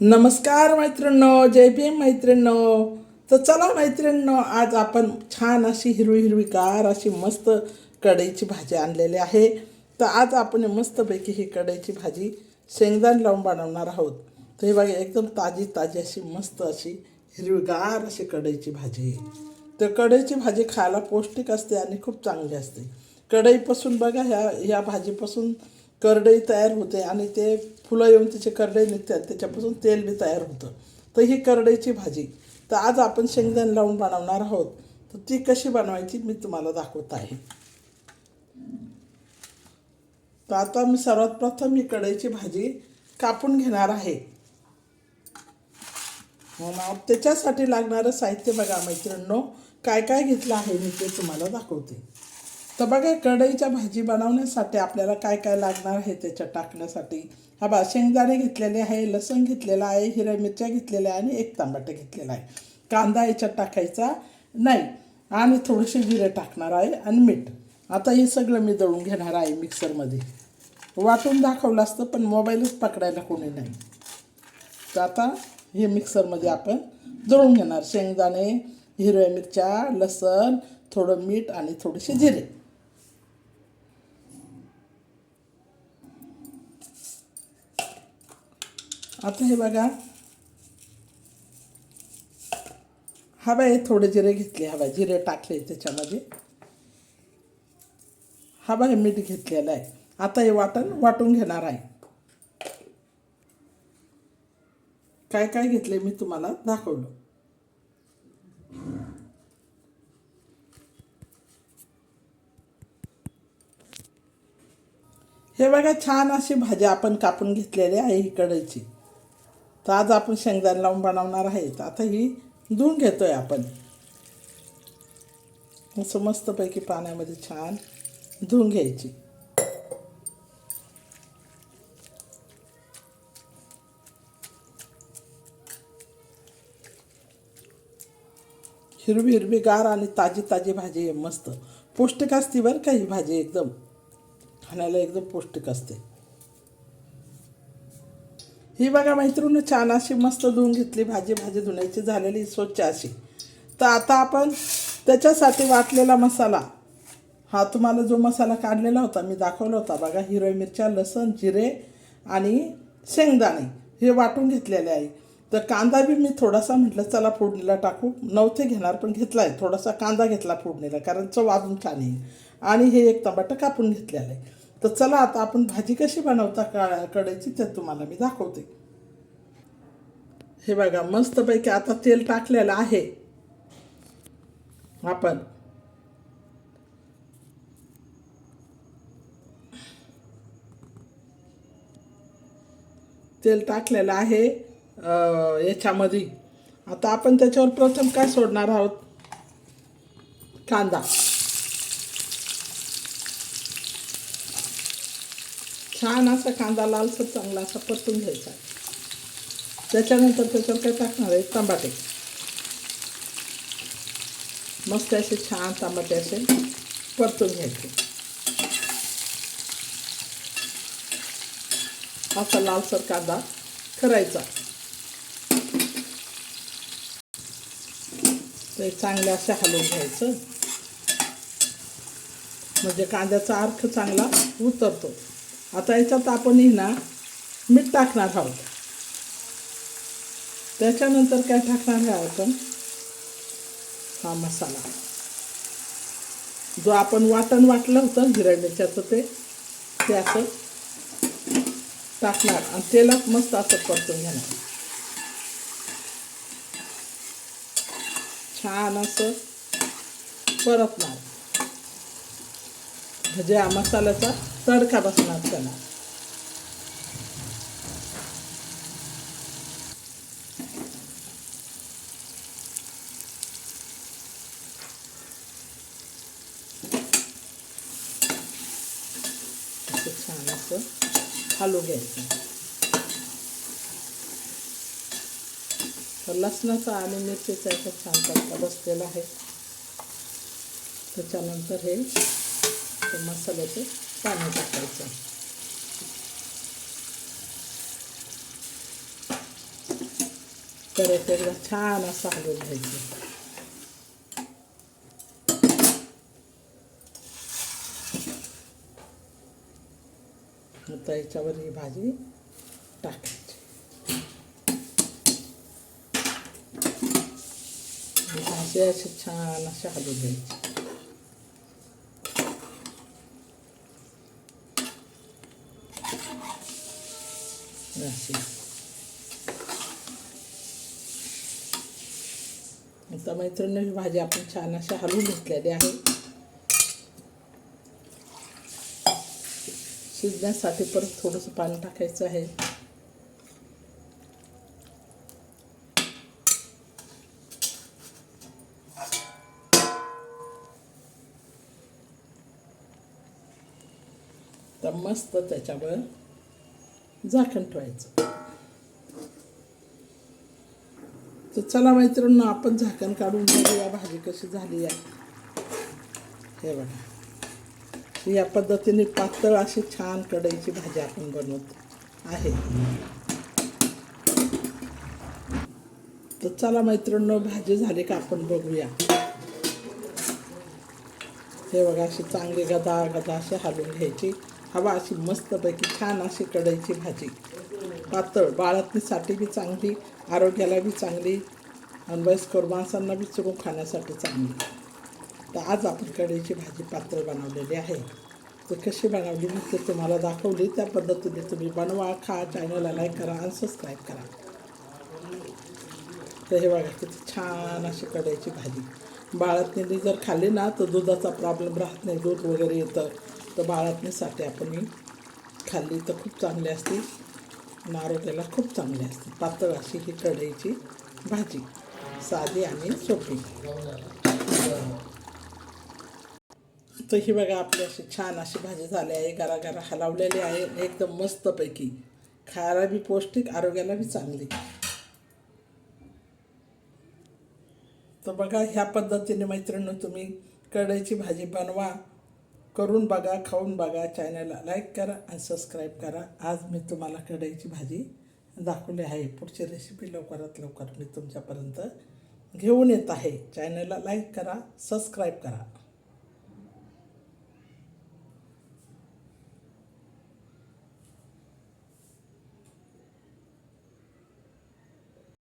नमस्कार मैत्रिणींनो जय भीम मैत्रिणींनो. तर चला मैत्रिणींनो आज आपण छान अशी हिरवी हिरवीगार अशी मस्त कढईची भाजी आणलेली आहे. तर आज आपण मस्तपैकी ही कढईची भाजी शेंगदाण लावून बनवणार आहोत. तर हे बघा एकदम ताजी ताजी अशी मस्त अशी हिरवीगार अशी कढईची भाजी आहे. तर कढईची भाजी खायला पौष्टिक असते आणि खूप चांगली असते. कढईपासून बघा ह्या ह्या भाजीपासून करडई तयार होते आणि ते फुलं येऊन तिचे करडई निघतात त्याच्यापासून तेल बी तयार होतं. तर ही करडईची भाजी. तर आज आपण शेंगदाणे लावून बनवणार आहोत. तर ती कशी बनवायची मी तुम्हाला दाखवत आहे. तर आता मी सर्वात प्रथम ही कढईची भाजी कापून घेणार आहे. हो मग त्याच्यासाठी लागणारं साहित्य बघा मैत्रिणींनो. काय काय घेतलं आहे मी ते तुम्हाला दाखवते. तर बघा कढईच्या भाजी बनवण्यासाठी आपल्याला काय काय लागणार आहे त्याच्यात टाकण्यासाठी? हा बा शेंगदाणे घेतलेले आहे लसूण घेतलेला आहे हिरव्या मिरच्या घेतलेल्या आहे आणि एक टमाटर घेतलेला आहे. कांदा याच्यात टाकायचा नाही आणि थोडेसे जिरे टाकणार आहे आणि मीठ. आता हे सगळं मी दळून घेणार आहे मिक्सरमध्ये. वाटून दाखवलं असतं पण मोबाईलच पकडायला कोणी नाही. तर आता हे मिक्सरमध्ये आपण दळून घेणार. शेंगदाणे हिरव्या मिरच्या लसण थोडं मीठ आणि थोडेसे जिरे. आता हे बघा. हवा हे थोडे जिरे घेतले हवा जिरे टाकले त्याच्यामध्ये. हवा हे मीठ घेतलेलं आहे. आता हे वाटण वाटून घेणार आहे. काय काय घेतले मी तुम्हाला दाखवलं. हे बघा छान अशी भाज्या आपण कापून घेतलेली आहे ही कढईची तर आज आपण शेंगदाणे लावून बनवणार आहे तर आता ही धुवून आहे आपण. असं मस्तपैकी पाण्यामध्ये छान धुवून घ्यायची. हिरवी हिरवी गार आणि ताजी ताजी भाजी आहे मस्त. पौष्टिक असते बरं का ही भाजी एकदम. खाण्याला एकदम पौष्टिक असते. ही बघा मैत्रिणी छान अशी मस्त धुवून घेतली भाजी भाजी धुण्याची झालेली स्वच्छ अशी. तर आता आपण त्याच्यासाठी वाटलेला मसाला. हा तुम्हाला जो मसाला काढलेला होता मी दाखवला होता बघा हिरव्या मिरच्या लसण जिरे आणि शेंगदाणे. हे वाटून घेतलेले आहे. तर कांदा बी मी थोडासा म्हटलं चला फोडणीला टाकू. नव्हते घेणार पण घेतला आहे. थोडासा कांदा घेतला फोडणीला कारण चव अजून छान येईल. आणि हे एक टमाटर कापून घेतलेलं आहे. तर चला आता आपण भाजी कशी बनवता का कढईची ते तुम्हाला मी दाखवते. हे बघा मस्तपैकी आता तेल टाकलेलं आहे. आपण. तेल टाकलेलं आहे याच्यामध्ये. आता आपण त्याच्यावर प्रथम काय सोडणार आहोत? कांदा. छान असा कांदा लालसर चांगला असा परतून घ्यायचा. त्याच्यानंतर त्याच्यावर काय टाकणार आहे? टमाटे मस्त असे छान टमाटे असे परतून घ्यायचे. असा लालसर कांदा करायचा. ते चांगले असे हलवून घ्यायचं. म्हणजे कांद्याचा अर्थ चांगला उतरतो. आता याच्यात आपण ना मीठ टाकणार आहोत. त्याच्यानंतर काय टाकणार आहे आपण? हा मसाला. जो आपण वाटण वाटलं होतं हिरव्या ते ते असं टाकणार. आणि तेलात मस्त असं परतून घेणार. छान असं परतणार. ज्या मसाल्याचा तडका बसणार त्याला. छान असं हलवून घ्यायचं. तर लसणाचा आणि मिरचीचा याचा छान तडका बसलेला आहे. त्याच्यानंतर हे ते मसाल्याचे पाणी टाकायचं. परत एकदा छान असं हलवून घ्यायचं. आता याच्यावर ही भाजी टाकायची. भाजी अशी छान अशी हलवून घ्यायची. अशी आता मैत्रिणी ही भाजी आपण छान अशी हलवून घेतलेली आहे शिजण्यासाठी परत थोडंसं पाणी टाकायचं आहे तर मस्त त्याच्यावर झाकण ठेवायचं. तर चला मैत्रिणी आपण झाकण काढून बघूया भाजी कशी झाली आहे हे बघा. या पद्धतीने पातळ अशी छान कढईची भाजी आपण बनवत. आहे. तर चला मैत्रिणी भाजी झाली का आपण बघूया. हे बघा अशी चांगली गदा गदा अशी हलवून घ्यायची. हवा अशी मस्तपैकी छान अशी कढईची भाजी. पातळ बाळातणीसाठी बी चांगली आरोग्याला बी चांगली आणि वयस्कर माणसांना बी चुरून खाण्यासाठी चांगली. तर आज आपण कढईची भाजी पातळ बनवलेली आहे. तर कशी बनवली मी ते तुम्हाला दाखवली. त्या पद्धतीने तुम्ही बनवा खा चॅनलला लाईक करा आणि सबस्क्राईब करा. तर हे बघा किती छान अशी कढईची भाजी. बाळातणी जर खाल्ली ना तर दुधाचा प्रॉब्लेम राहत नाही दूध वगैरे येतं. तर बाळातणीसाठी आपण ही खाल्ली तर खूप चांगली असते आरोग्याला खूप चांगली असते. पातळ अशी ही कढईची भाजी. साधी आणि सोपी. तर ही बघा आपली अशी छान अशी भाजी झाली आहे गरा गरा हलवलेली आहे एकदम मस्तपैकी. खायला बी पौष्टिक आरोग्याला बी चांगली. तर बघा ह्या पद्धतीने मैत्रिणी तुम्ही कढईची भाजी बनवा करून बघा खाऊन बघा चॅनलला लाईक करा आणि सबस्क्राईब करा. आज मी तुम्हाला कढईची भाजी दाखवली आहे. पुढची रेसिपी लवकरात लवकर मी तुमच्यापर्यंत घेऊन येत आहे. चॅनलला लाईक करा सबस्क्राईब करा.